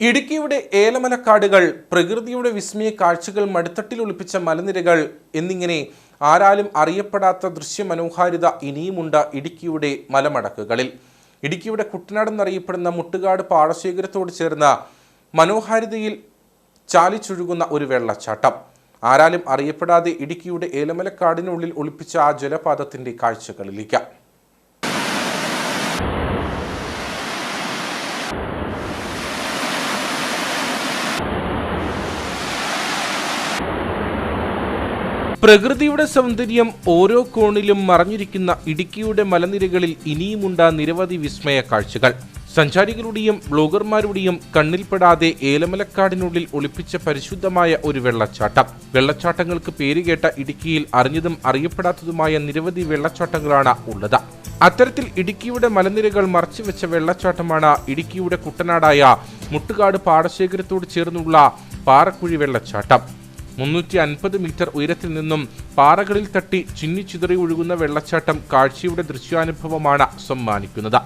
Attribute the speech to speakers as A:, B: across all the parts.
A: ഇടുക്കിയുടെ ഏലമലക്കാടുകൾ പ്രകൃതിയുടെ വിസ്മയ കാഴ്ചകൾ മടുത്തട്ടിൽ ഒളിപ്പിച്ച മലനിരകൾ എന്നിങ്ങനെ ആരാലും അറിയപ്പെടാത്ത ദൃശ്യമനോഹാരിത ഇനിയുമുണ്ട് ഇടുക്കിയുടെ മലമടക്കുകളിൽ. ഇടുക്കിയുടെ കുട്ടനാട് എന്നറിയപ്പെടുന്ന മുട്ടുകാട് പാടശേഖരത്തോട് ചേർന്ന മനോഹാരിതയിൽ ചാലിച്ചൊഴുകുന്ന ഒരു വെള്ളച്ചാട്ടം. ആരാലും അറിയപ്പെടാതെ ഇടുക്കിയുടെ ഏലമലക്കാടിനുള്ളിൽ ഒളിപ്പിച്ച ആ ജലപാതത്തിന്റെ കാഴ്ചകളിലേക്ക്. പ്രകൃതിയുടെ സൗന്ദര്യം ഓരോ കോണിലും മറഞ്ഞിരിക്കുന്ന ഇടുക്കിയുടെ മലനിരകളിൽ ഇനിയുമുണ്ട നിരവധി വിസ്മയ കാഴ്ചകൾ. സഞ്ചാരികളുടെയും ബ്ലോഗർമാരുടെയും കണ്ണിൽപ്പെടാതെ ഏലമലക്കാടിനുള്ളിൽ ഒളിപ്പിച്ച പരിശുദ്ധമായ ഒരു വെള്ളച്ചാട്ടം. വെള്ളച്ചാട്ടങ്ങൾക്ക് പേരുകേട്ട ഇടുക്കിയിൽ അറിഞ്ഞതും അറിയപ്പെടാത്തതുമായ നിരവധി വെള്ളച്ചാട്ടങ്ങളാണ് ഉള്ളത്. അത്തരത്തിൽ ഇടുക്കിയുടെ മലനിരകൾ മറച്ചുവെച്ച വെള്ളച്ചാട്ടമാണ് ഇടുക്കിയുടെ കുട്ടനാടായ മുട്ടുകാട് പാടശേഖരത്തോട് ചേർന്നുള്ള പാറക്കുഴി വെള്ളച്ചാട്ടം. മുന്നൂറ്റി അൻപത് മീറ്റർ ഉയരത്തിൽ നിന്നും പാറകളിൽ തട്ടി ചിന്നിച്ചിതറി ഒഴുകുന്ന വെള്ളച്ചാട്ടം കാഴ്ചയുടെ ദൃശ്യാനുഭവമാണ് സമ്മാനിക്കുന്നത്.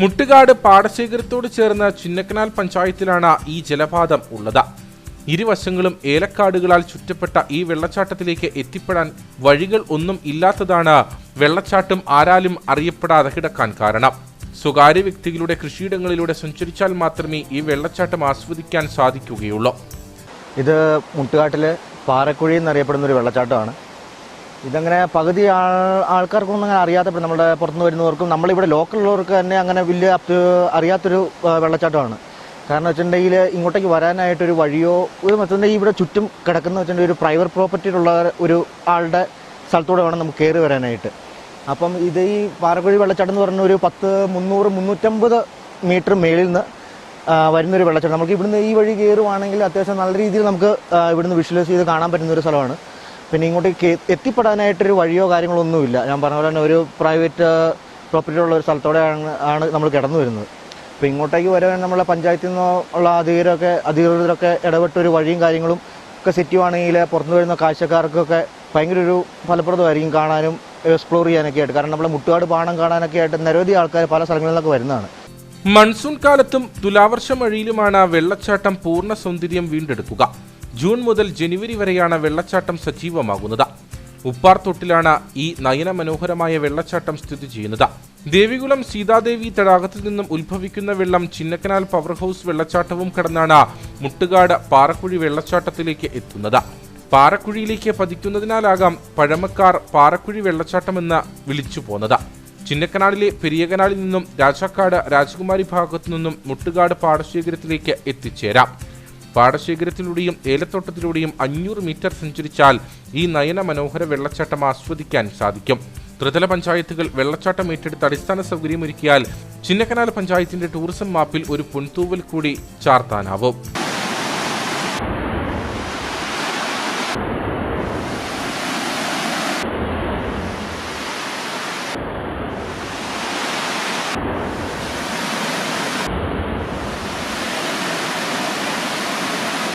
A: മുട്ടുകാട് പാടശേഖരത്തോട് ചേർന്ന ചിന്നക്കനാൽ പഞ്ചായത്തിലാണ് ഈ ജലപാതം ഉള്ളത്. ഇരുവശങ്ങളും ഏലക്കാടുകളാൽ ചുറ്റപ്പെട്ട ഈ വെള്ളച്ചാട്ടത്തിലേക്ക് എത്തിപ്പെടാൻ വഴികൾ ഒന്നും ഇല്ലാത്തതാണ് വെള്ളച്ചാട്ടം ആരാലും അറിയപ്പെടാതെ കിടക്കാൻ കാരണം. സ്വകാര്യ വ്യക്തികളുടെ കൃഷിയിടങ്ങളിലൂടെ സഞ്ചരിച്ചാൽ മാത്രമേ ഈ വെള്ളച്ചാട്ടം ആസ്വദിക്കാൻ സാധിക്കുകയുള്ളൂ.
B: ഇത് മുട്ടുകാട്ടിലെ പാറക്കുഴി എന്നറിയപ്പെടുന്ന ഒരു വെള്ളച്ചാട്ടമാണ്. ഇതങ്ങനെ പകുതി ആൾ ആൾക്കാർക്കൊന്നും അങ്ങനെ അറിയാത്ത നമ്മുടെ പുറത്തുനിന്ന് വരുന്നവർക്കും നമ്മളിവിടെ ലോക്കലുള്ളവർക്ക് തന്നെ അങ്ങനെ വലിയ അറിയാത്തൊരു വെള്ളച്ചാട്ടമാണ്. കാരണം വെച്ചിട്ടുണ്ടെങ്കിൽ ഇങ്ങോട്ടേക്ക് വരാനായിട്ടൊരു വഴിയോ ഒരു വെച്ചിട്ടുണ്ടെങ്കിൽ ഇവിടെ ചുറ്റും കിടക്കുന്ന വെച്ചിട്ടുണ്ടെങ്കിൽ ഒരു പ്രൈവറ്റ് പ്രോപ്പർട്ടിയിലുള്ള ഒരു ആളുടെ സ്ഥലത്തൂടെ വേണം നമുക്ക് കയറി വരാനായിട്ട്. അപ്പം ഇത് ഈ പാറക്കുഴി വെള്ളച്ചാട്ടം എന്ന് പറഞ്ഞ ഒരു പത്ത് മുന്നൂറ് മുന്നൂറ്റമ്പത് മീറ്റർ മേളിൽ നിന്ന് വരുന്നൊരു വെള്ളച്ചാട്ടം. നമുക്ക് ഇവിടുന്ന് ഈ വഴി കയറുവാണെങ്കിൽ അത്യാവശ്യം നല്ല രീതിയിൽ നമുക്ക് ഇവിടുന്ന് വിഷ്വലൈസ് ചെയ്ത് കാണാൻ പറ്റുന്ന ഒരു സ്ഥലമാണ്. പിന്നെ ഇങ്ങോട്ടേക്ക് എത്തിപ്പെടാനായിട്ടൊരു വഴിയോ കാര്യങ്ങളോ ഒന്നുമില്ല ഞാൻ പറഞ്ഞ പോലെ തന്നെ ഒരു പ്രൈവറ്റ് പ്രോപ്പർട്ടി ഉള്ള ഒരു സ്ഥലത്തോടെയാണ് ആണ് നമ്മൾ കിടന്നു വരുന്നത്. അപ്പോൾ ഇങ്ങോട്ടേക്ക് വരാൻ നമ്മളെ പഞ്ചായത്തിൽ നിന്നോ ഉള്ള അധികൃതരൊക്കെ ഇടപെട്ട ഒരു വഴിയും കാര്യങ്ങളും ഒക്കെ സെറ്റുവാണെങ്കിൽ പുറത്തു വരുന്ന കാഴ്ചക്കാർക്കൊക്കെ ഭയങ്കര ഒരു ഫലപ്രദമായിരിക്കും കാണാനും എക്സ്പ്ലോർ ചെയ്യാനൊക്കെ ആയിട്ട്. കാരണം നമ്മളെ മുട്ടുകാട് പാണം കാണാനൊക്കെ ആയിട്ട് നിരവധി ആൾക്കാർ പല സ്ഥലങ്ങളിൽ നിന്നൊക്കെ വരുന്നതാണ്.
A: മൺസൂൺ കാലത്തും തുലാവർഷ മഴയിലുമാണ് വെള്ളച്ചാട്ടം പൂർണ സൗന്ദര്യം വീണ്ടെടുക്കുക. ജൂൺ മുതൽ ജനുവരി വരെയാണ് വെള്ളച്ചാട്ടം സജീവമാകുന്നത്. ഉപ്പാർതൊട്ടിലാണ് ഈ നയനമനോഹരമായ വെള്ളച്ചാട്ടം സ്ഥിതി ചെയ്യുന്നത്. ദേവികുളം സീതാദേവി തടാകത്തിൽ നിന്നും ഉത്ഭവിക്കുന്ന വെള്ളം ചിന്നക്കനാൽ പവർ ഹൗസ് വെള്ളച്ചാട്ടവും കടന്നാണ് മുട്ടുകാട് പാറക്കുഴി വെള്ളച്ചാട്ടത്തിലേക്ക് എത്തുന്നത്. പാറക്കുഴിയിലേക്ക് പതിക്കുന്നതിനാലാകാം പഴമക്കാർ പാറക്കുഴി വെള്ളച്ചാട്ടമെന്ന് വിളിച്ചു പോന്നത്. ചിന്നക്കനാലിലെ പെരിയകനാലിൽ നിന്നും രാജാക്കാട് രാജകുമാരി ഭാഗത്തു നിന്നും മുട്ടുകാട് പാടശേഖരത്തിലേക്ക് എത്തിച്ചേരാം. പാടശേഖരത്തിലൂടെയും ഏലത്തോട്ടത്തിലൂടെയും അഞ്ഞൂറ് മീറ്റർ സഞ്ചരിച്ചാൽ ഈ നയന മനോഹര വെള്ളച്ചാട്ടം ആസ്വദിക്കാൻ സാധിക്കും. ത്രിതല പഞ്ചായത്തുകൾ വെള്ളച്ചാട്ടം ഏറ്റെടുത്ത് അടിസ്ഥാന സൗകര്യമൊരുക്കിയാൽ ചിന്നക്കനാൽ പഞ്ചായത്തിന്റെ ടൂറിസം മാപ്പിൽ ഒരു പൊൻതൂവൽ കൂടി ചാർത്താനാവും.